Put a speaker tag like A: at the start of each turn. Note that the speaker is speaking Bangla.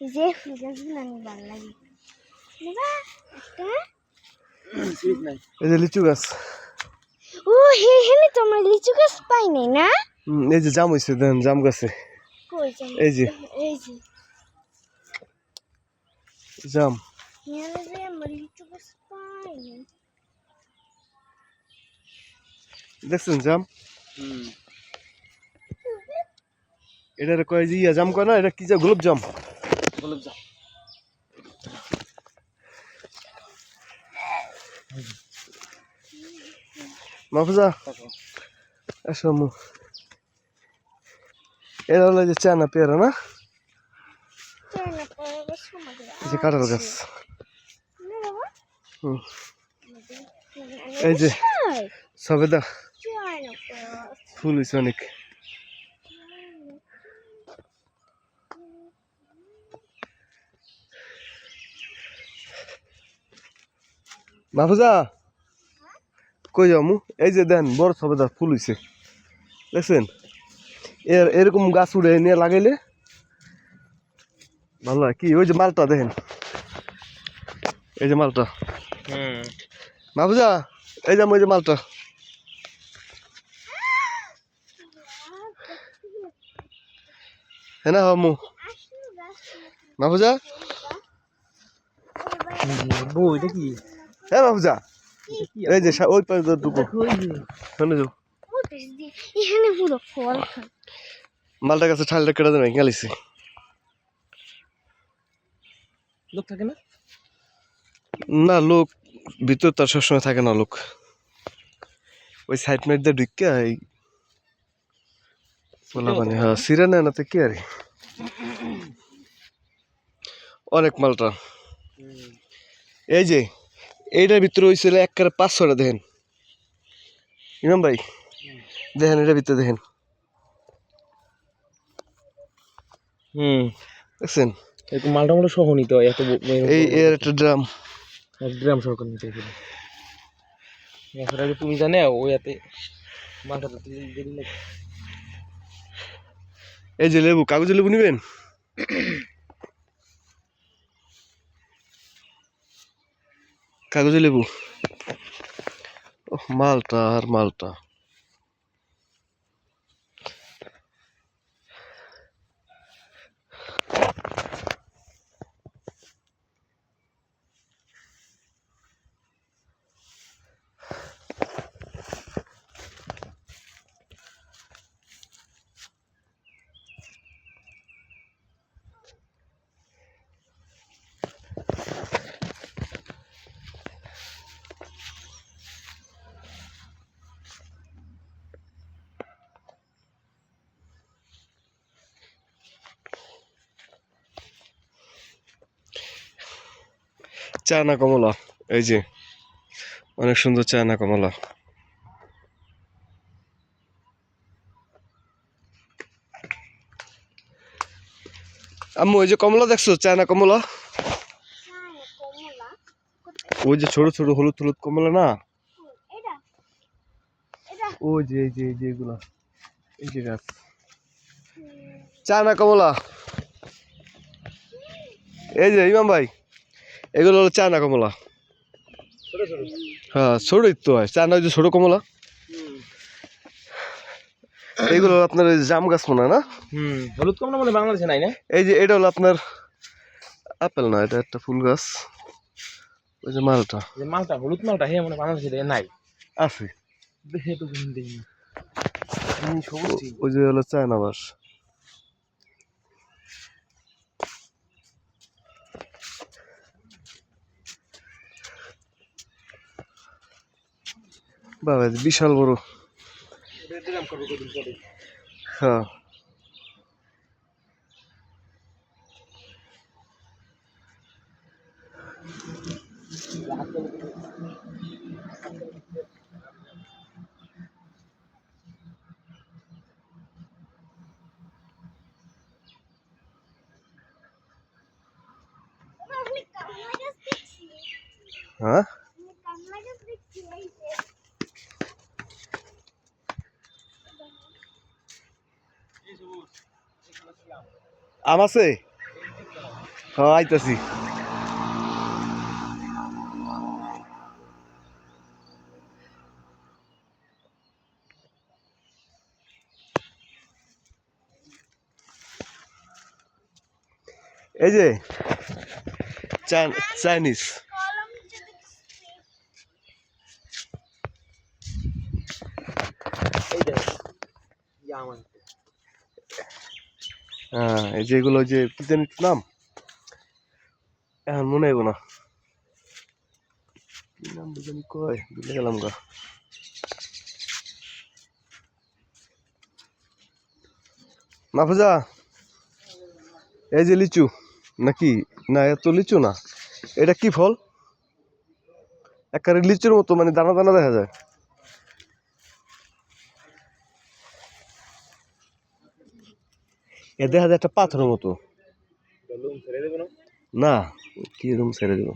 A: যে ফুল গাছগুলো আমি ভালো লাগে।
B: এই যে লিচু গাছ।
A: ও হে হেনে তো আমরা লিচু গাছ পাই নাই না?
B: এই যে জাম হয়েছে দেন জাম গাছে।
A: কই
B: এই যে।
A: এই যে।
B: জাম।
A: এখানে যে আমরা লিচু গাছ পাই নাই।
B: দেখছেন জাম? এটার কয় যে ইয়া জাম কয় না এটা কি যা গোলাপ জাম? মাফুজা আসো মু। এটা হলো যে চানা পেয়ারা না? যে কাঁঠাল গাছ। এই যে সবেদা। ফুল হয়েছে অনেক। মাহফুজা কই যাও মু? এই যে দেন বড় সবেদা ফুল হয়েছে দেখছেন? এর এরকম গাছ উড়ে নিয়ে লাগাইলে ভালো কি ওই যে মালটা দেখেন? এই যে মালটা।
C: হুম।
B: মাহফুজা এই যে ওই যে মালটা। হ্যাঁ না মু। মাহফুজা
C: বউ এটা কি?
B: হ্যাঁ মাহফুজা এই যে ওই পাশে ঢুকো শুনে যাও মালটা গাছে ঠালটা কেটে দেবে গেলিছি
C: লোক থাকে না?
B: না লোক ভিতর তার সবসময় থাকে না লোক। ওই সাইড মাইট দিয়ে ঢুকে এই বলা মানে হ্যাঁ সিরা নেয় না তো কি আর? অনেক মালটা। এই যে এইটার ভিতরে হয়েছিল একবারে পাঁচশোটা দেখেন। ইমাম ভাই দেখেন এটার ভিতরে দেখেন।
C: হুম।
B: দেখছেন?
C: মালটা মোটা সহ নিতে হয় এত
B: এই এর একটা ড্রাম।
C: এক গ্রাম সরকার নিতে গেলে আগে তুমি জানে ও এতে মালটা তো
B: এই যে লেবু কাগজে লেবু নিবেন? কাগজে লেবু? মালটা আর মালটা। চায়না কমলা, এই যে, অনেক সুন্দর চায়না কমলা। আম্মু ওই যে কমলা দেখছ, চায়না কমলা? ওই যে ছোট ছোট হলুদ হলুদ কমলা না? ওই যে, এই যে এই যে এগুলা, এই যে গাছ। চায়না কমলা। এই যে, ইমাম ভাই এগুলো হলো চায়না কমলা। হ্যাঁ ছোটই তো হয়। চায়না ওই যে ছোট কমলা। এইগুলো আপনার ওই জাম গাছ মনে হয় না?
C: হুম হলুদ কমলা মানে বাংলাদেশে নাই না?
B: এই যে এটা হলো আপনার আপেল না এটা একটা ফুল গাছ। ওই যে মালটা।
C: মালটা হলুদ মালটা হে মানে বাংলাদেশে নাই।
B: আছে।
C: দেখে তো
B: ওই যে হলো চায়না বাস। বাবা এ বিশাল বড়।
C: দিলাম করব কদিন পরে
B: হ্যাঁ?
A: আমি কামলা গাছ দেখছি
B: হ্যাঁ
A: আমি কামলা গাছ দেখছি এই যে
B: আম আছে? হ্যাঁ আইতাছি। এই যে চাইন- চাইনিজ।
C: এই আনতে
B: হ্যাঁ এই যেগুলো যে কি জানি নাম, এখন মনে হইব না। কি নাম জানি কয়? ভুলে গেলাম গা। মাফুজা, এই যে লিচু, নাকি? না, এত লিচু না। এটা কি ফল? একেবারে লিচুর মতো মানে দানা দানা দেখা যায়। এ দেখা যায় একটা পাথরের মতো। না কি রুম ছেড়ে দেবো?